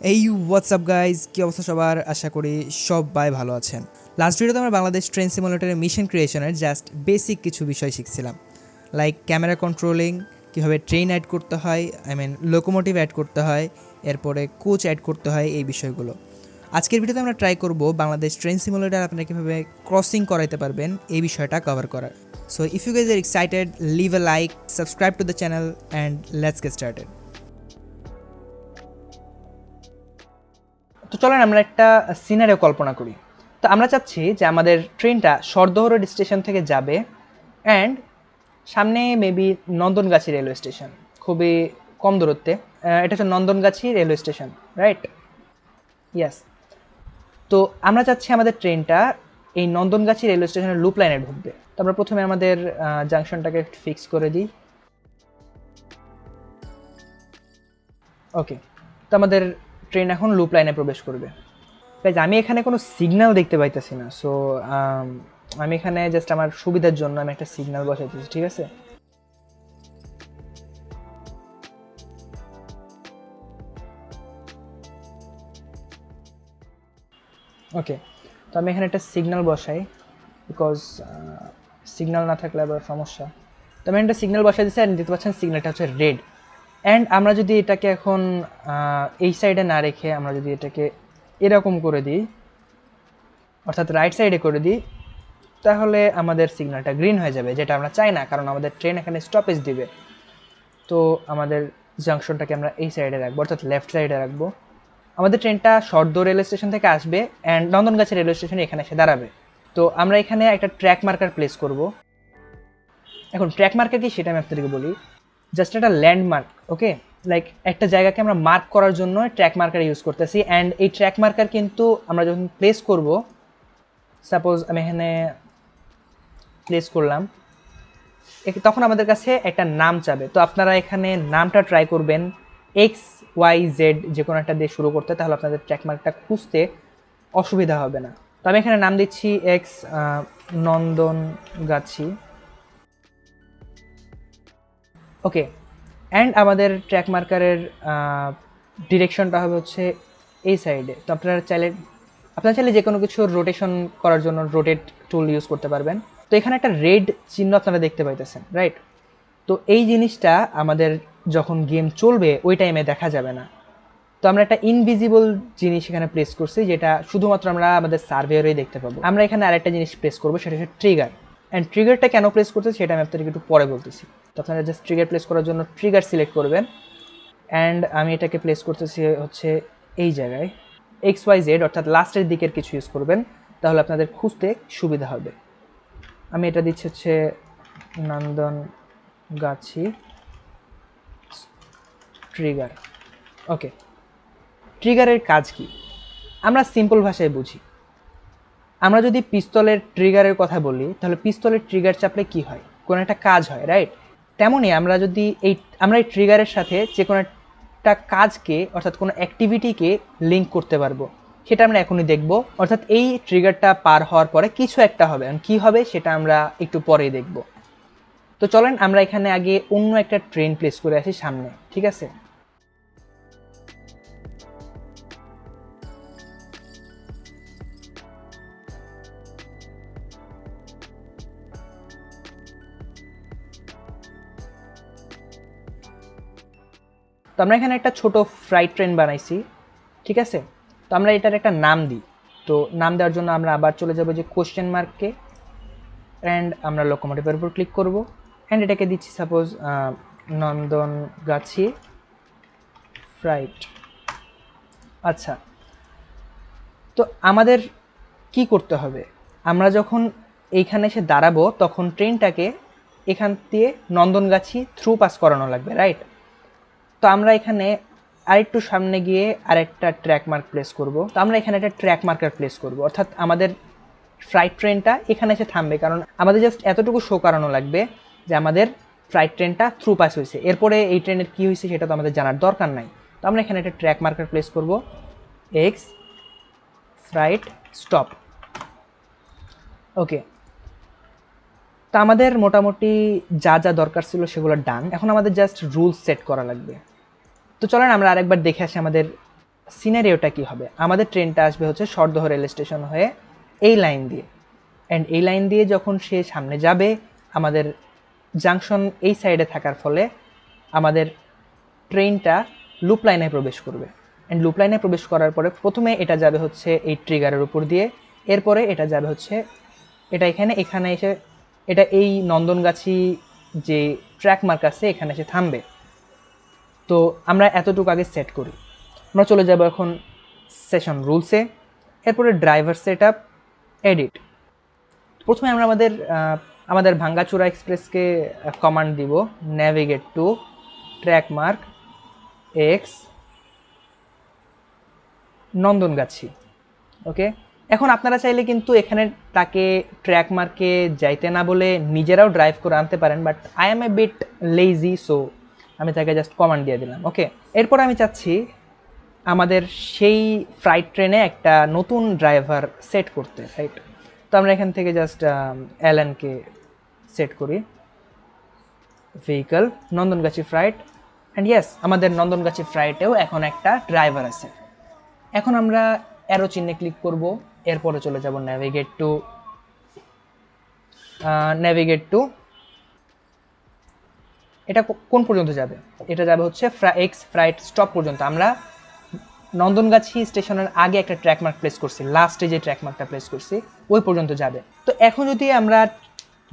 এই WhatsApp guys কী অবস্থা সবার? আশা করি সবাই ভালো আছেন। লাস্ট ভিডিওতে আমরা বাংলাদেশ ট্রেন সিমুলেটরের মিশন ক্রিয়েশনের জাস্ট বেসিক কিছু বিষয় শিখছিলাম। লাইক ক্যামেরা কন্ট্রোলিং কীভাবে ট্রেন অ্যাড করতে হয় আই মিন লোকোমোটিভ অ্যাড করতে হয়, এরপরে কোচ অ্যাড করতে হয়, এই বিষয়গুলো। আজকের ভিডিওতে আমরা ট্রাই করব বাংলাদেশ ট্রেন সিমুলেটর আপনারা কীভাবে ক্রসিং করাইতে পারবেন, এই বিষয়টা কভার করার। So if you guys are excited leave a like subscribe to the channel and let's get started তো চলেন আমরা একটা সিনারিও কল্পনা করি। তো আমরা চাচ্ছি যে আমাদের ট্রেনটা সর্দহ রোড স্টেশন থেকে যাবে অ্যান্ড সামনে মেবি নন্দনগাছি রেলওয়ে স্টেশন। খুবই কম দূরত্বে। এটা হচ্ছে Nandangachhi railway station right yes তো আমরা চাচ্ছি আমাদের ট্রেনটা এই নন্দনগাছি রেলওয়ে স্টেশনের লুপ লাইনে ঢুকবে। তো আমরা প্রথমে আমাদের জাংশনটাকে ফিক্স করে দিই। ওকে তো আমাদের ট্রেন এখন লুপ লাইনে প্রবেশ করবে। গাইজ আমি এখানে কোনো সিগন্যাল দেখতে পাইতেছি না সো আমি এখানে জাস্ট আমার সুবিধার জন্য আমি একটা সিগন্যাল বসাইতেছি, ঠিক আছে? ওকে তো আমি এখানে একটা সিগন্যাল বসাই বিকজ সিগন্যাল না থাকলে আবার সমস্যা। তো আমি একটা সিগন্যাল বসাই দিচ্ছি আর দেখতে পাচ্ছেন সিগন্যালটা হচ্ছে রেড অ্যান্ড আমরা যদি এটাকে এখন এই সাইডে না রেখে আমরা যদি এটাকে এরকম করে দিই, অর্থাৎ রাইট সাইডে করে দিই, তাহলে আমাদের সিগন্যালটা গ্রিন হয়ে যাবে, যেটা আমরা চাই না, কারণ আমাদের ট্রেন এখানে স্টপেজ দিবে। তো আমাদের জাংশনটাকে আমরা এই সাইডে রাখব, অর্থাৎ লেফট সাইডে রাখব। আমাদের ট্রেনটা সর্দ রেলওয়ে স্টেশন থেকে আসবে অ্যান্ড নন্দনগাছি রেলওয়ে স্টেশনে এখানে এসে দাঁড়াবে। তো আমরা এখানে একটা ট্র্যাক মার্কার প্লেস করব। এখন ট্র্যাক মার্কার কি সেটা আমি আপনাদেরকে বলি। জাস্ট একটা ল্যান্ডমার্ক ওকে লাইক একটা জায়গাকে আমরা মার্ক করার জন্য ট্র্যাক মার্কার ইউজ করতেছি অ্যান্ড এই ট্র্যাক মার্কার কিন্তু আমরা যখন প্লেস করব সাপোজ আমি এখানে প্লেস করলাম তখন আমাদের কাছে একটা নাম চাবে। তো আপনারা এখানে নামটা ট্রাই করবেন এক্স ওয়াই জেড যে কোনো একটা দিয়ে শুরু করতে, তাহলে আপনাদের ট্র্যাক মার্কটা খুঁজতে অসুবিধা হবে না। তো আমি এখানে নাম দিচ্ছি x Nandan Gachhi okay and আমাদের ট্র্যাক মার্কারের ডিরেকশনটা হবে হচ্ছে এই সাইডে তো আপনারা চাইলে আপনারা চাইলে যে কোনো কিছু রোটেশন করার জন্য রোটেট টুল ইউজ করতে পারবেন। তো এখানে একটা রেড চিহ্ন আপনারা দেখতে পাইতেছেন রাইট তো এই জিনিসটা আমাদের যখন গেম চলবে, ওই টাইমে দেখা যাবে না। তো আমরা একটা ইনভিজিবল জিনিস এখানে প্লেস করছি, যেটা শুধুমাত্র আমরা আমাদের সার্ভেয়ারেই দেখতে পাবো। আমরা এখানে আরেকটা জিনিস প্লেস করব, সেটা হচ্ছে ট্রিগার অ্যান্ড ট্রিগারটা কেন প্লেস করতে সেটা আমি আপনাদেরকে একটু পরে বলতেছি। তো আপনারা জাস্ট ট্রিগার প্লেস করার জন্য ট্রিগার সিলেক্ট করবেন। অ্যান্ড আমি এটাকে প্লেস করতেছি হচ্ছে এই জায়গায়। এক্স ওয়াই জেড অর্থাৎ লাস্টের দিকের কিছু ইউজ করবেন, তাহলে আপনাদের খুঁজতে সুবিধা হবে। আমি এটা দিচ্ছি হচ্ছে নন্দন গাছি ট্রিগার ওকে ট্রিগারের কাজ কি? আমরা সিম্পল ভাষায় বুঝি। আমরা যদি পিস্তলের ট্রিগারের কথা বলি, তাহলে পিস্তলের ট্রিগার চাপলে কি হয়? কোনো একটা কাজ হয় রাইট তেমনই আমরা যদি এই, আমরা এই ট্রিগারের সাথে যে কোনো একটা কাজকে, অর্থাৎ কোনো অ্যাক্টিভিটিকে লিঙ্ক করতে পারব। সেটা আমরা এখনই দেখব। অর্থাৎ এই ট্রিগারটা পার হওয়ার পরে কিছু একটা হবে। কি হবে সেটা আমরা একটু পরেই দেখব। তো চলেন আমরা এখানে আগে অন্য একটা ট্রেন প্লেস করে আসি সামনে, ঠিক আছে? তো আমরা এখানে একটা ছোট ফ্রাইট ট্রেন বানাইছি, ঠিক আছে? তো আমরা এটার একটা নাম দিই। তো নাম দেওয়ার জন্য আমরা আবার চলে যাব যে কোশ্চেন মার্ককে অ্যান্ড আমরা লোকোমোটিভের উপর ক্লিক করব। অ্যান্ড এটাকে দিচ্ছি সাপোজ নন্দন গাছি ফ্রাইট আচ্ছা তো আমাদের কি করতে হবে? আমরা যখন এইখানে এসে দাঁড়াবো, তখন ট্রেনটাকে এখান দিয়ে নন্দনগাছি থ্রু পাস করানো লাগবে রাইট আমরা এখানে আরেকটু সামনে গিয়ে আরেকটা ট্র্যাক মার্ক প্লেস করব। তো আমরা এখানে একটা ট্র্যাক মার্কার প্লেস করব। অর্থাৎ আমাদের ফ্লাইট ট্রেনটা এখানে এসে থামবে, কারণ আমাদের জাস্ট এতটুকু শো করানো লাগবে যে আমাদের ফ্লাইট ট্রেনটা থ্রু পাস হয়েছে। এরপরে এই ট্রেনের কী হয়েছে সেটা তো আমাদের জানার দরকার নাই। তো আমরা এখানে একটা ট্র্যাক মার্কার প্লেস করব। এক্স ফ্লাইট স্টপ ওকে তো আমাদের মোটামুটি যা যা দরকার ছিল সেগুলো ডান এখন আমাদের জাস্ট রুলস সেট করা লাগবে। তো চলেন আমরা আরেকবার দেখে আসি আমাদের সিনারিওটা কি হবে। আমাদের ট্রেনটা আসবে হচ্ছে সর্দহ রেল স্টেশন হয়ে এই লাইন দিয়ে। অ্যান্ড এই লাইন দিয়ে যখন সে সামনে যাবে, আমাদের জাংশন এই সাইডে থাকার ফলে আমাদের ট্রেনটা লুপ লাইনে প্রবেশ করবে। অ্যান্ড লুপ লাইনে প্রবেশ করার পরে প্রথমে এটা যাবে হচ্ছে এই ট্রিগারের উপর দিয়ে, এরপরে এটা যাবে হচ্ছে এটা এখানে এখানে এসে এটা এই নন্দনগাছি যে ট্র্যাক মার্ক আছে, এখানে এসে থামবে। তো আমরা এতটুকু আগে সেট করি। আমরা চলে যাব এখন সেশন রুলসে এরপরে ড্রাইভার সেট আপ এডিট প্রথমে আমরা আমাদের আমাদের ভাঙ্গাচুরা এক্সপ্রেসকে কমান্ড দিব। Navigate to track mark X Nandangachhi. Okay এখন আপনারা চাইলে কিন্তু এখানে তাকে ট্র্যাক মার্কে যাইতে না বলে নিজেরাও ড্রাইভ করে আনতে পারেন but I am a bit lazy so আমি তাকে জাস্ট কমান্ড দিয়ে দিলাম ওকে এরপর আমি চাচ্ছি আমাদের সেই ফ্লাইট ট্রেনে একটা নতুন ড্রাইভার সেট করতে রাইট তো আমরা এখান থেকে জাস্ট অ্যালেনকে সেট করি। Vehicle Nandangachhi flight and yes আমাদের নন্দনগাছি ফ্লাইটেও এখন একটা ড্রাইভার আছে। এখন আমরা অ্যারো চিহ্নে ক্লিক করব, এরপরে চলে যাব ন্যাভিগেট টু ন্যাভিগেট টু এটা কোন পর্যন্ত যাবে? এটা যাবে হচ্ছে এক্স ফ্রাইট স্টপ পর্যন্ত। আমরা নন্দনগাছি স্টেশনের আগে একটা ট্র্যাক মার্ক প্লেস করছি লাস্টে যে ট্র্যাক মার্কটা প্লেস করছি, ওই পর্যন্ত যাবে। তো এখন যদি আমরা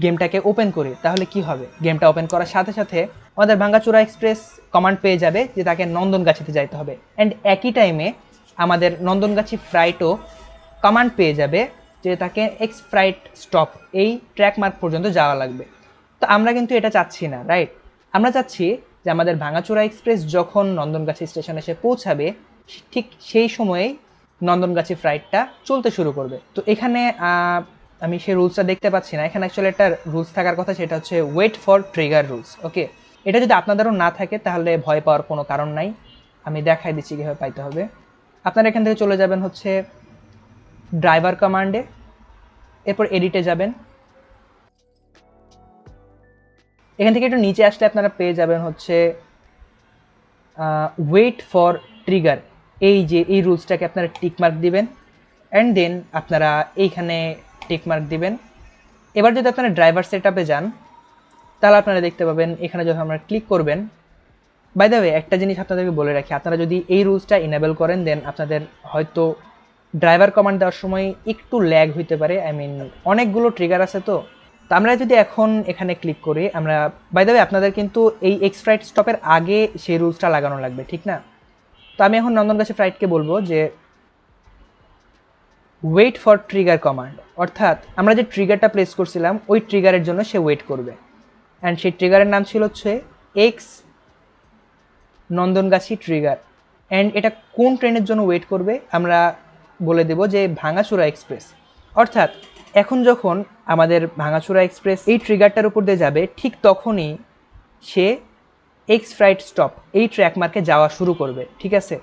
গেমটাকে ওপেন করি, তাহলে কি হবে? গেমটা ওপেন করার সাথে সাথে আমাদের ভাঙ্গাচুরা এক্সপ্রেস কমান্ড পেয়ে যাবে যে তাকে নন্দনগাছিতে যাইতে হবে। অ্যান্ড একই টাইমে আমাদের নন্দনগাছি ফ্রাইটও কমান্ড পেয়ে যাবে যে তাকে এক্স ফ্রাইট স্টপ এই ট্র্যাক মার্ক পর্যন্ত যাওয়া লাগবে। তো আমরা কিন্তু এটা চাচ্ছি না রাইট আমরা চাচ্ছি যে আমাদের ভাঙাচোরা এক্সপ্রেস যখন নন্দনগাছি স্টেশনে এসে পৌঁছাবে ঠিক সেই সময়েই নন্দনগাছি ফ্লাইটটা চলতে শুরু করবে। তো এখানে আমি সেই রুলসটা দেখতে পাচ্ছি না। এখানে অ্যাকচুয়ালি একটা রুলস থাকার কথা, সেটা হচ্ছে wait for trigger rules okay এটা যদি আপনাদেরও না থাকে, তাহলে ভয় পাওয়ার কোনো কারণ নাই। আমি দেখাই দিচ্ছি কীভাবে পাইতে হবে। আপনারা এখান থেকে চলে যাবেন হচ্ছে ড্রাইভার কমান্ডে এরপর এডিটে যাবেন। এখান থেকে একটু নিচে আসলে আপনারা পেয়ে যাবেন হচ্ছে ওয়েট ফর ট্রিগার এই যে, এই রুলসটাকে আপনারা টিকমার্ক দিবেন অ্যান্ড দেন আপনারা এইখানে টিক মার্ক দিবেন। এবার যদি আপনারা ড্রাইভার সেট আপে যান, তাহলে আপনারা দেখতে পাবেন, এখানে যখন আপনারা ক্লিক করবেন বাই দ্য ওয়ে একটা জিনিস আপনাদেরকে বলে রাখি, আপনারা যদি এই রুলসটা ইনেবল করেন দেন আপনাদের হয়তো ড্রাইভার কমান্ড দেওয়ার সময় একটু ল্যাগ হইতে পারে। আই মিন অনেকগুলো ট্রিগার আছে তো। তো আমরা যদি এখন এখানে ক্লিক করি, আমরা বাই আপনাদের কিন্তু এই এক্স ফ্লাইট স্টপের আগে সেই রুলসটা লাগানো লাগবে, ঠিক না? তো আমি এখন নন্দনগাছি ফ্লাইটকে বলব যে ওয়েট ফর ট্রিগার কমান্ড অর্থাৎ আমরা যে ট্রিগারটা প্লেস করছিলাম, ওই ট্রিগারের জন্য সে ওয়েট করবে। অ্যান্ড সেই ট্রিগারের নাম ছিল হচ্ছে এক্স নন্দনগাছি ট্রিগার অ্যান্ড এটা কোন ট্রেনের জন্য ওয়েট করবে, আমরা বলে দেব যে ভাঙাচুরা এক্সপ্রেস অর্থাৎ এখন যখন আমাদের ভাঙাচুরা এক্সপ্রেস এই ট্রিগারটার উপর দিয়ে যাবে, ঠিক তখনই সে এক্স ফ্রাইট স্টপ এই ট্র্যাক মার্কে যাওয়া শুরু করবে, ঠিক আছে?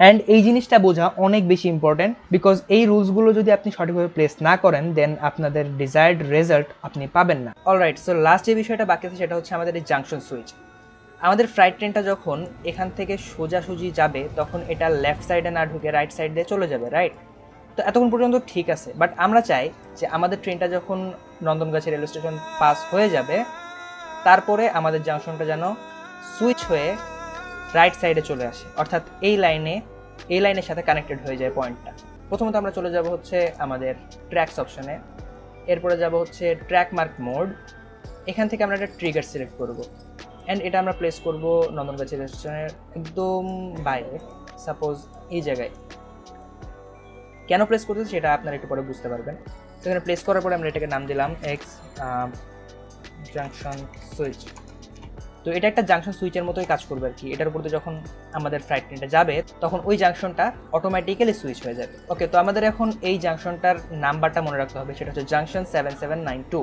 অ্যান্ড এই জিনিসটা বোঝা অনেক বেশি ইম্পর্ট্যান্ট বিকজ এই রুলসগুলো যদি আপনি সঠিকভাবে প্লেস না করেন দেন আপনাদের ডিজায়ার্ড রেজাল্ট আপনি পাবেন না। অলরাইট সো লাস্ট যে বিষয়টা বাকি আছে সেটা হচ্ছে আমাদের এই জাংশন সুইচ আমাদের ফ্লাইট ট্রেনটা যখন এখান থেকে সোজাসুজি যাবে, তখন এটা লেফট সাইডে না ঢুকে রাইট সাইড দিয়ে চলে যাবে রাইট তো এতক্ষণ পর্যন্ত ঠিক আছে বাট আমরা চাই যে আমাদের ট্রেনটা যখন নন্দনগাছি রেল স্টেশন পাস হয়ে যাবে, তারপরে আমাদের জাংশনটা যেন সুইচ হয়ে রাইট সাইডে চলে আসে, অর্থাৎ এই লাইনে এই লাইনের সাথে কানেক্টেড হয়ে যায় পয়েন্টটা প্রথমত আমরা চলে যাব হচ্ছে আমাদের ট্র্যাকস অপশনে এরপরে যাব হচ্ছে ট্র্যাক মার্ক মোড এখান থেকে আমরা একটা ট্রিগার সিলেক্ট করব অ্যান্ড এটা আমরা প্লেস করব নন্দনগাছি রেস্টুরেন্টের একদম বাইরে সাপোজ এই জায়গায়। কেন প্লেস করতেছি সেটা আপনারা একটু পরে বুঝতে পারবেন। সেখানে প্লেস করার পরে আমরা এটাকে নাম দিলাম এক্স জাংশন সুইচ তো এটা একটা জাংশন সুইচের মতোই কাজ করবে আর কি। এটার উপর যখন আমাদের ফ্লাইট ট্রেনটা যাবে, তখন ওই জাংশনটা অটোমেটিক্যালি সুইচ হয়ে যাবে। ওকে তো আমাদের এখন এই জাংশনটার নাম্বারটা মনে রাখতে হবে, সেটা হচ্ছে junction seven seven nine two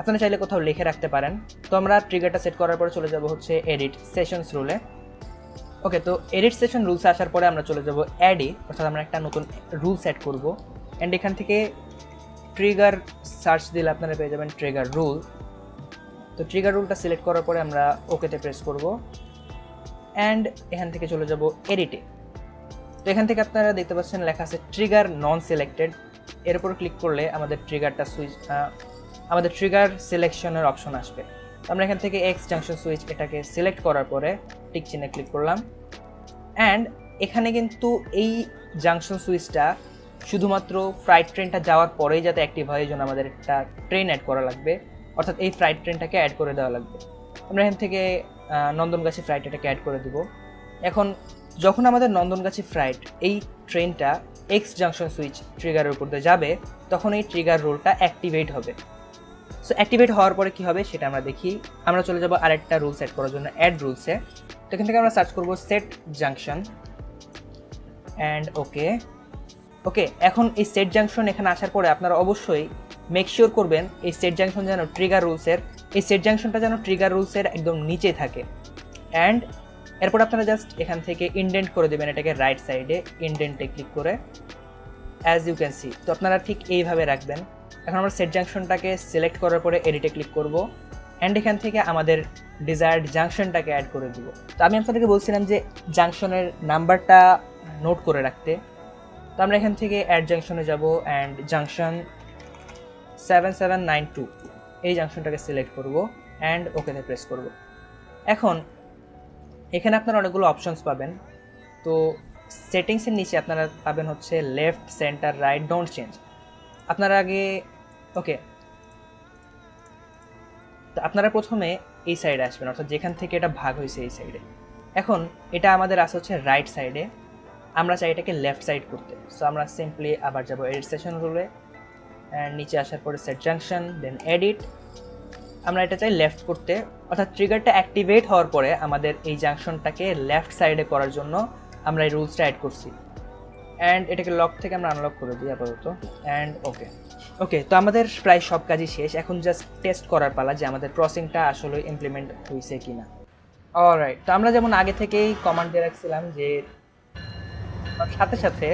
আপনারা চাইলে কোথাও লিখে রাখতে পারেন। তো আমরা ট্রিগারটা সেট করার পরে চলে যাব হচ্ছে এডিট সেশনস রুলে ওকে তো এডিট সেশন রুলস আসার পরে আমরা চলে যাব অ্যাডি অর্থাৎ আমরা একটা নতুন রুল সেট করব। অ্যান্ড এখান থেকে ট্রিগার সার্চ দিলে আপনারা পেয়ে যাবেন ট্রিগার রুল তো ট্রিগার রুলটা সিলেক্ট করার পরে আমরা ওকেতে প্রেস করব। অ্যান্ড এখান থেকে চলে যাব এডিটে তো এখান থেকে আপনারা দেখতে পাচ্ছেন লেখা আছে ট্রিগার নন সিলেক্টেড এর উপর ক্লিক করলে আমাদের ট্রিগারটা সুইচ আমাদের ট্রিগার সিলেকশনের অপশন আসবে। আমরা এখান থেকে এক্স জাংশন সুইচ এটাকে সিলেক্ট করার পরে টিক চিহ্নে ক্লিক করলাম। অ্যান্ড এখানে কিন্তু এই জাংশন সুইচটা শুধুমাত্র ফ্রাইট ট্রেনটা যাওয়ার পরেই যাতে অ্যাক্টিভ হয়, এই জন্য আমাদের একটা ট্রেন অ্যাড করা লাগবে। অর্থাৎ এই ফ্রাইট ট্রেনটাকে অ্যাড করে দেওয়া লাগবে। আমরা এখান থেকে নন্দনগাছি ফ্রাইট এটাকে অ্যাড করে দিব। এখন যখন আমাদের নন্দনগাছি ফ্রাইট এই ট্রেনটা এক্স জাংশন সুইচ ট্রিগারের উপর দিয়ে যাবে, তখন এই ট্রিগার রোলটা অ্যাক্টিভেট হবে। সো অ্যাক্টিভেট হওয়ার পরে কি হবে সেটা আমরা দেখি। আমরা চলে যাব আরেকটা রুলস অ্যাড করার জন্য অ্যাড রুলসে তো এখান থেকে আমরা সার্চ করব set junction and okay okay এখন এই সেট জাংশন এখানে আসার পরে আপনারা অবশ্যই মেক শিওর করবেন এই সেট জাংশন যেন ট্রিগার রুলসের এই সেট জাংশনটা যেন ট্রিগার রুলসের একদম নিচে থাকে। অ্যান্ড এরপর আপনারা জাস্ট এখান থেকে ইন্ডেন্ট করে দেবেন এটাকে রাইট সাইডে ইন্ডেন্টে ক্লিক করে। অ্যাজ ইউ ক্যান সি তো আপনারা ঠিক এইভাবে রাখবেন। এখন আমরা সেট জাংশনটাকে সিলেক্ট করার পরে এডিটে ক্লিক করব। অ্যান্ড এখান থেকে আমাদের ডিজায়ার্ড জাংশনটাকে অ্যাড করে দিব। তো আমি আপনাদেরকে বলছিলাম যে জাংশনের নাম্বারটা নোট করে রাখতে। তো আমরা এখান থেকে অ্যাড জাংশনে যাব and junction seven seven nine two এই জাংশনটাকে সিলেক্ট করব অ্যান্ড ওকেতে প্রেস করব। এখন, এখানে আপনারা অনেকগুলো অপশনস পাবেন। তো সেটিংসের নিচে আপনারা পাবেন হচ্ছে left centre right don't change আপনারা আগে ওকে আপনারা প্রথমে এই সাইডে আসবেন, অর্থাৎ যেখান থেকে এটা ভাগ হয়েছে এই সাইডে এখন এটা আমাদের আসে হচ্ছে রাইট সাইডে আমরা চাই এটাকে লেফট সাইড করতে। সো আমরা সিম্পলি আবার যাব এডিট সেশন রুলে নিচে আসার পরে সেট জাংশন দেন এডিট আমরা এটা চাই লেফট করতে। অর্থাৎ ট্রিগারটা অ্যাক্টিভেট হওয়ার পরে আমাদের এই জাংশনটাকে লেফট সাইডে করার জন্য আমরা এই রুলসটা অ্যাড করছি। অ্যান্ড এটাকে লক থেকে আমরা আনলক করে দিই আপাতত। অ্যান্ড ওকে ওকে তো আমাদের প্রায় সব কাজই শেষ। এখন জাস্ট টেস্ট করার পালা যে আমাদের ক্রসিংটা আসলে ইমপ্লিমেন্ট হয়েছে কি না অলরাইট তো আমরা যেমন আগে থেকেই কমান্ড দিয়ে রাখছিলাম যে সাথে সাথে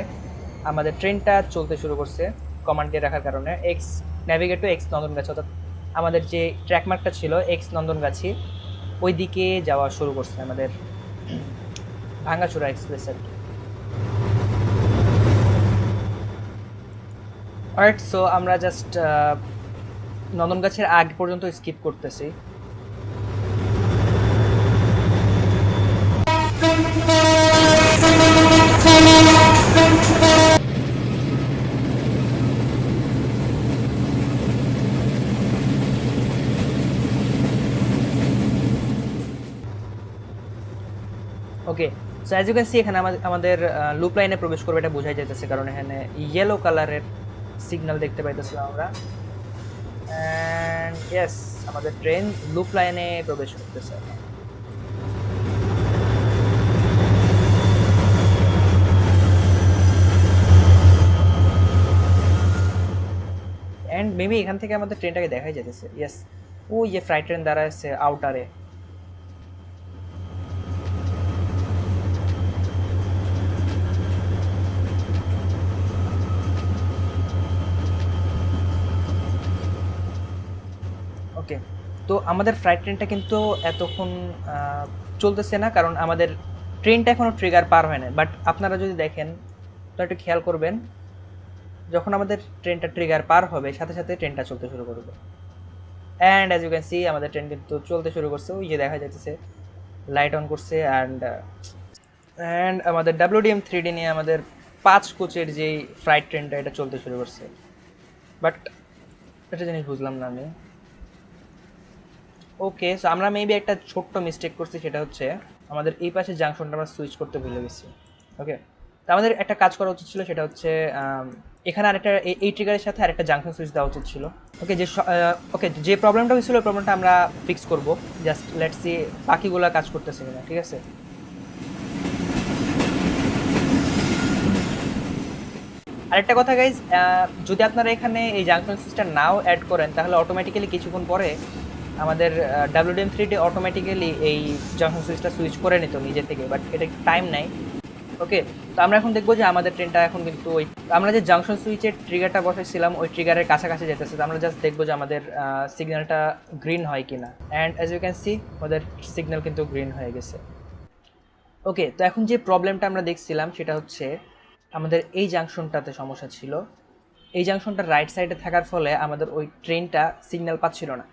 আমাদের ট্রেনটা চলতে শুরু করছে কমান্ড দিয়ে রাখার কারণে। X navigate to X Nandangachhi, অর্থাৎ আমাদের যে ট্র্যাকমার্কটা ছিল এক্স নন্দনগাছি ওই দিকে যাওয়া শুরু করছে আমাদের ভাঙ্গাচুরা এক্সপ্রেস আর কি। অলরাইট সো আমরা জাস্ট নন্দনগাছের আগ পর্যন্ত স্কিপ করতেছি। Okay so as you can see এখানে আমাদের লুপ লাইনে প্রবেশ করবে এটা বোঝাই যাইতেছে কারণ এখানে ইয়েলো কালারের সিগন্যাল দেখতে পাইতেছিলাম আমরা। অ্যান্ড ইয়েস আমাদের ট্রেন লুপ লাইনে প্রবেশ করতেছে। অ্যান্ড মেবি এখান থেকে আমাদের ট্রেনটাকে দেখাই যেতেছে ইয়েস ও ইয়ে ফ্রাইট ট্রেন দ্বারা আছে আউটারে ওকে। তো আমাদের ফ্লাইট ট্রেনটা কিন্তু এতক্ষণ চলতেছে না, কারণ আমাদের ট্রেনটা এখনও ট্রিগার পার হয় না বাট আপনারা যদি দেখেন তো একটু খেয়াল করবেন, যখন আমাদের ট্রেনটা ট্রিগার পার হবে, সাথে সাথে ট্রেনটা চলতে শুরু করবে। And as you can see আমাদের ট্রেন কিন্তু চলতে শুরু করছে, ওই যে দেখা যাচ্ছে লাইট অন করছে অ্যান্ড অ্যান্ড আমাদের ডাব্লিউডিএম থ্রি ডি নিয়ে আমাদের পাঁচ কোচের যেই ফ্লাইট ট্রেনটা এটা চলতে শুরু করছে। বাট একটা জিনিস বুঝলাম না আমি। ওকে সো আমরা মেবি একটা ছোট্ট মিস্টেক করছি, সেটা হচ্ছে আমাদের এই পাশে জাংশনটা আমরা সুইচ করতে ভুলে গেছি। ওকে তো আমাদের একটা কাজ করা উচিত ছিল, সেটা হচ্ছে এখানে আরেকটা, এই ট্রিগারের সাথে আরেকটা জাংশন সুইচ দেওয়া উচিত ছিল। ওকে যে ওকে যে প্রবলেমটা হয়েছিল, ওই প্রবলেমটা আমরা ফিক্স করব। জাস্ট লেটস সি বাকিগুলো কাজ করতেছে কিনা, ঠিক আছে? আরেকটা কথা গাইজ যদি আপনারা এখানে এই জাংশন সুইচটা নাও অ্যাড করেন, তাহলে অটোমেটিক্যালি কিছুক্ষণ পরে আমাদের ডাব্লিউডিএম থ্রি ডি অটোমেটিক্যালি এই জংশন সুইচটা সুইচ করে নিত নিজে থেকে বাট এটা টাইম নাই ওকে তো আমরা এখন দেখব যে আমাদের ট্রেনটা এখন কিন্তু ওই, আমরা যে জাংশন সুইচের ট্রিগারটা বসাইছিলাম, ওই ট্রিগারের কাছাকাছি যেতেছে, তো আমরা জাস্ট দেখব যে আমাদের সিগন্যালটা গ্রিন হয় কিনা। And as you can see ওদের সিগন্যাল কিন্তু গ্রিন হয়ে গেছে। ওকে তো এখন যে প্রবলেমটা আমরা দেখছিলাম, সেটা হচ্ছে আমাদের এই জাংশনটাতে সমস্যা ছিল। এই জাংশনটা রাইট সাইডে থাকার ফলে আমাদের ওই ট্রেনটা সিগন্যাল পাচ্ছিল না।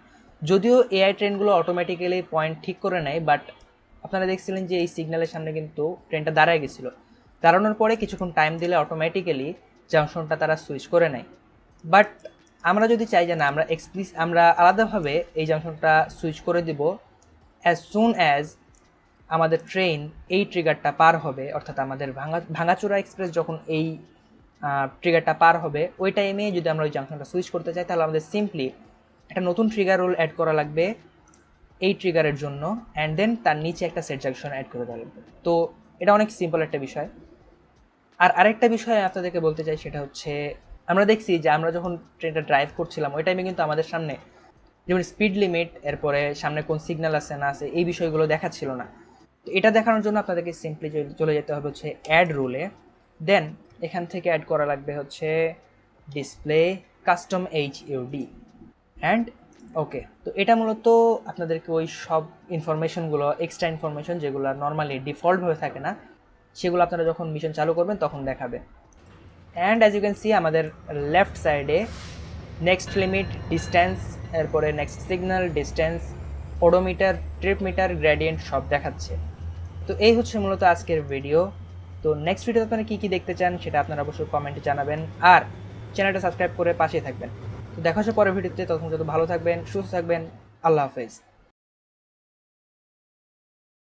যদিও এআই ট্রেনগুলো অটোমেটিক্যালি পয়েন্ট ঠিক করে নেয় বাট আপনারা দেখছিলেন যে এই সিগন্যালের সামনে কিন্তু ট্রেনটা দাঁড়ায় গেছিল। দাঁড়ানোর পরে কিছুক্ষণ টাইম দিলে অটোমেটিক্যালি জাংশনটা তারা সুইচ করে নেয়। বাট আমরা যদি চাই যে না, আমরা এক্সপ্লিস আমরা আলাদাভাবে এই জাংশনটা সুইচ করে দিব অ্যাজ সুন অ্যাজ আমাদের ট্রেন এই ট্রিগারটা পার হবে, অর্থাৎ আমাদের ভাঙা ভাঙাচোরা এক্সপ্রেস যখন এই ট্রিগারটা পার হবে, ওই টাইমে যদি আমরা ওই জাংশনটা সুইচ করতে চাই, তাহলে আমাদের সিম্পলি একটা নতুন ট্রিগার রোল অ্যাড করা লাগবে এই ট্রিগারের জন্য অ্যান্ড দেন তার নিচে একটা সেট জাংশন অ্যাড করে দেওয়া লাগবে। তো এটা অনেক সিম্পল একটা বিষয়। আর আরেকটা বিষয় আপনাদেরকে বলতে চাই, সেটা হচ্ছে, আমরা দেখছি যে আমরা যখন ট্রেনটা ড্রাইভ করছিলাম, ওই টাইমে কিন্তু আমাদের সামনে যেমন স্পিড লিমিট এরপরে সামনে কোন সিগন্যাল আছে না আছে এই বিষয়গুলো দেখাচ্ছিল না। তো এটা দেখানোর জন্য আপনাদেরকে সিম্পলি চলে যেতে হবে হচ্ছে অ্যাড রুলে দেন এখান থেকে অ্যাড করা লাগবে হচ্ছে display custom H UD and okay তো এটা মূলত আপনাদেরকে ওই সব ইনফরমেশনগুলো এক্সট্রা ইনফরমেশন যেগুলো নর্মালি ডিফল্টভাবে থাকে না, সেগুলো আপনারা যখন মিশন চালু করবেন তখন দেখাবে। And as you can see আমাদের লেফট সাইডে নেক্সট লিমিট ডিস্ট্যান্স এরপরে next signal distance odometer trip meter gradient সব দেখাচ্ছে। তো এই হচ্ছে মূলত আজকের ভিডিও তো নেক্সট ভিডিওতে আপনারা কী কী দেখতে চান সেটা আপনারা অবশ্যই কমেন্টে জানাবেন। আর চ্যানেলটা সাবস্ক্রাইব করে পাশে থাকবেন। দেখা হচ্ছে পরের ভিডিওতে তখন যত ভালো থাকবেন সুস্থ থাকবেন আল্লাহ হাফেজ।